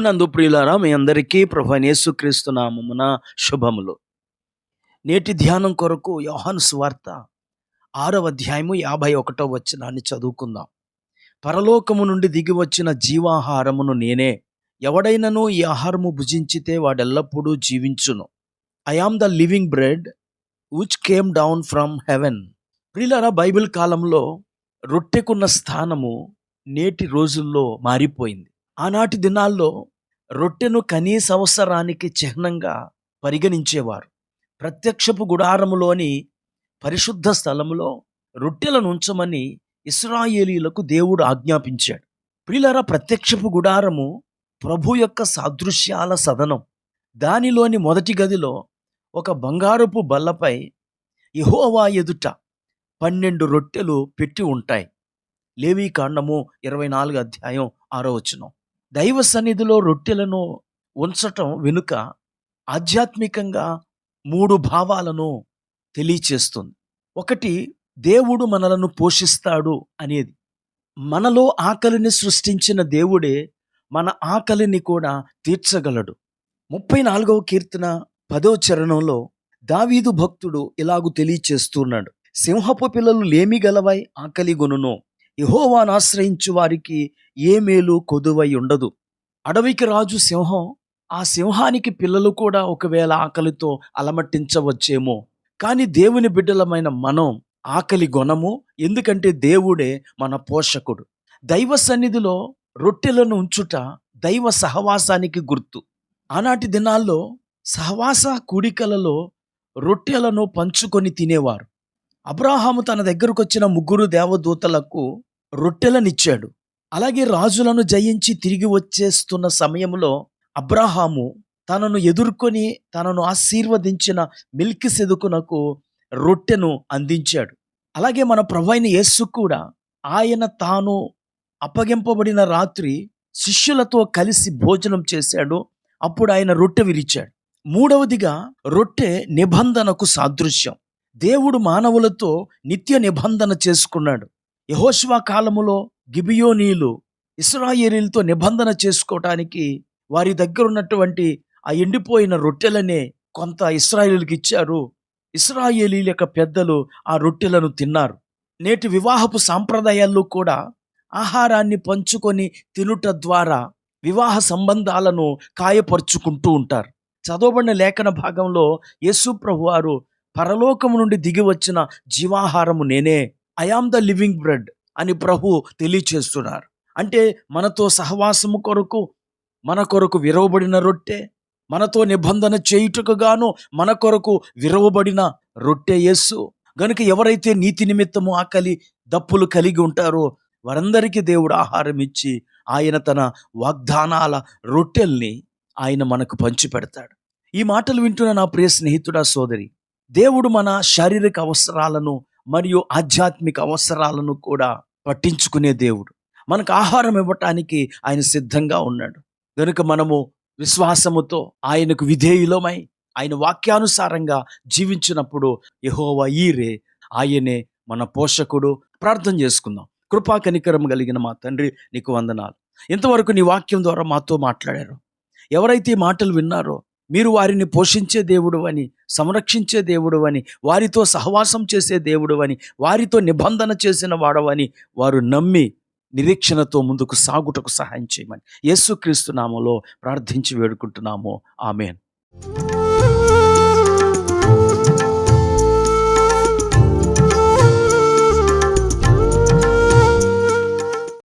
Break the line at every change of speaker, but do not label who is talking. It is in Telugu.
ప్రభునందు ప్రియులారా మీ అందరికీ ప్రభు యేసుక్రీస్తు నామమున శుభములు. నేటి ధ్యానం కొరకు యోహాను స్వార్త ఆరవ అధ్యాయము యాభై ఒకటో వచనాన్ని చదువుకుందాం. పరలోకము నుండి దిగి వచ్చిన జీవాహారమును నేనే ఎవడైనను ఈ ఆహారము భుజించితే వాడెల్లప్పుడూ జీవించును. I am the living bread which came down from heaven ప్రియులారా బైబిల్ కాలంలో రొట్టెకున్న స్థానము నేటి రోజుల్లో మారిపోయింది. ఆనాటి దినాల్లో రొట్టెను కనీస అవసరానికి చిహ్నంగా పరిగణించేవారు. ప్రత్యక్షపు గుడారములోని పరిశుద్ధ స్థలములో రొట్టెలను ఉంచమని ఇస్రాయేలీలకు దేవుడు ఆజ్ఞాపించాడు. ప్రిలర ప్రత్యక్షపు గుడారము ప్రభు యొక్క సాదృశ్యాల సదనం. దానిలోని మొదటి గదిలో ఒక బంగారపు బల్లపై యెహోవా ఎదుట పన్నెండు రొట్టెలు పెట్టి ఉంటాయి. లేవీ కాండము ఇరవై నాలుగు అధ్యాయం ఆరో వచనం. దైవ సన్నిధిలో రొట్టెలను ఉంచటం వెనుక ఆధ్యాత్మికంగా మూడు భావాలను తెలియచేస్తుంది. ఒకటి దేవుడు మనలను పోషిస్తాడు అనేది. మనలో ఆకలిని సృష్టించిన దేవుడే మన ఆకలిని కూడా తీర్చగలడు. ముప్పై నాలుగవ కీర్తన పదో చరణంలో దావీదు భక్తుడు ఇలాగు తెలియచేస్తున్నాడు. సింహపు పిల్లలు లేమి గలవై ఆకలి గొనును. యహోవాను ఆశ్రయించు వారికి ఏ మేలు కొదువై ఉండదు. అడవికి రాజు సింహం ఆ సింహానికి పిల్లలు కూడా ఒకవేళ ఆకలితో అలమట్టించవచ్చేమో కానీ దేవుని బిడ్డలమైన మనం ఆకలి గొనము ఎందుకంటే దేవుడే మన పోషకుడు. దైవ సన్నిధిలో రొట్టెలను ఉంచుట దైవ సహవాసానికి గుర్తు. ఆనాటి దినాల్లో సహవాస కూడికలలో రొట్టెలను పంచుకొని తినేవారు. అబ్రాహాము తన దగ్గరకు వచ్చిన ముగ్గురు దేవదూతలకు రొట్టెలనిచ్చాడు. అలాగే రాజులను జయించి తిరిగి వచ్చేస్తున్న సమయంలో అబ్రాహాము తనను ఎదుర్కొని తనను ఆశీర్వదించిన మిల్కి సెదుకునకు రొట్టెను అందించాడు. అలాగే మన ప్రవైన యేసు కూడా ఆయన తాను అప్పగింపబడిన రాత్రి శిష్యులతో కలిసి భోజనం చేశాడు. అప్పుడు ఆయన రొట్టె విరిచాడు. మూడవదిగా రొట్టె నిబంధనకు సాదృశ్యం. దేవుడు మానవులతో నిత్య నిబంధన చేసుకున్నాడు. యహోష్వా కాలములో గిబియోనీలు ఇస్రాయేలీలతో నిబంధన చేసుకోవటానికి వారి దగ్గర ఉన్నటువంటి ఆ ఎండిపోయిన రొట్టెలనే కొంత ఇస్రాయేలీలకు ఇచ్చారు. ఇస్రాయేలీల యొక్క పెద్దలు ఆ రొట్టెలను తిన్నారు. నేటి వివాహపు సాంప్రదాయాల్లో కూడా ఆహారాన్ని పంచుకొని తినుట ద్వారా వివాహ సంబంధాలను కాయపరుచుకుంటూ ఉంటారు. చదవబడిన లేఖన భాగంలో యేసు ప్రభు వారు పరలోకము నుండి దిగి వచ్చిన జీవాహారము నేనే. I am the living bread అని ప్రభు తెలియచేస్తున్నారు. అంటే మనతో సహవాసము కొరకు మన కొరకు విరవబడిన రొట్టె మనతో నిబంధన చేయుటకు గాను మన కొరకు విరవబడిన రొట్టె యేసు. గనుక ఎవరైతే నీతి నిమిత్తము ఆకలి దప్పులు కలిగి ఉంటారో వారందరికీ దేవుడు ఆహారం ఇచ్చి ఆయన తన వాగ్దానాల రొట్టెల్ని ఆయన మనకు పంచిపెడతాడు. ఈ మాటలు వింటున్న నా ప్రియ స్నేహితుడా సోదరి దేవుడు మన శారీరక అవసరాలను మరియు ఆధ్యాత్మిక అవసరాలను కూడా పట్టించుకునే దేవుడు. మనకు ఆహారం ఇవ్వటానికి ఆయన సిద్ధంగా ఉన్నాడు. కనుక మనము విశ్వాసముతో ఆయనకు విధేయులమై ఆయన వాక్యానుసారంగా జీవించినప్పుడు యహోవా ఈరే ఆయనే మన పోషకుడు. ప్రార్థన చేసుకుందాం. కృపా కనికరం కలిగిన మా తండ్రి నీకు వందనాలు. ఇంతవరకు నీ వాక్యం ద్వారా మాతో మాట్లాడారు. ఎవరైతే ఈ మాటలు విన్నారో మీరు వారిని పోషించే దేవుడు అని సంరక్షించే దేవుడు అని వారితో సహవాసం చేసే దేవుడు అని వారితో నిబంధన చేసిన వాడవని వారు నమ్మి నిరీక్షణతో ముందుకు సాగుటకు సహాయం చేయమని. యేసుక్రీస్తు నామలో ప్రార్థించి వేడుకుంటున్నాము. ఆమెన్.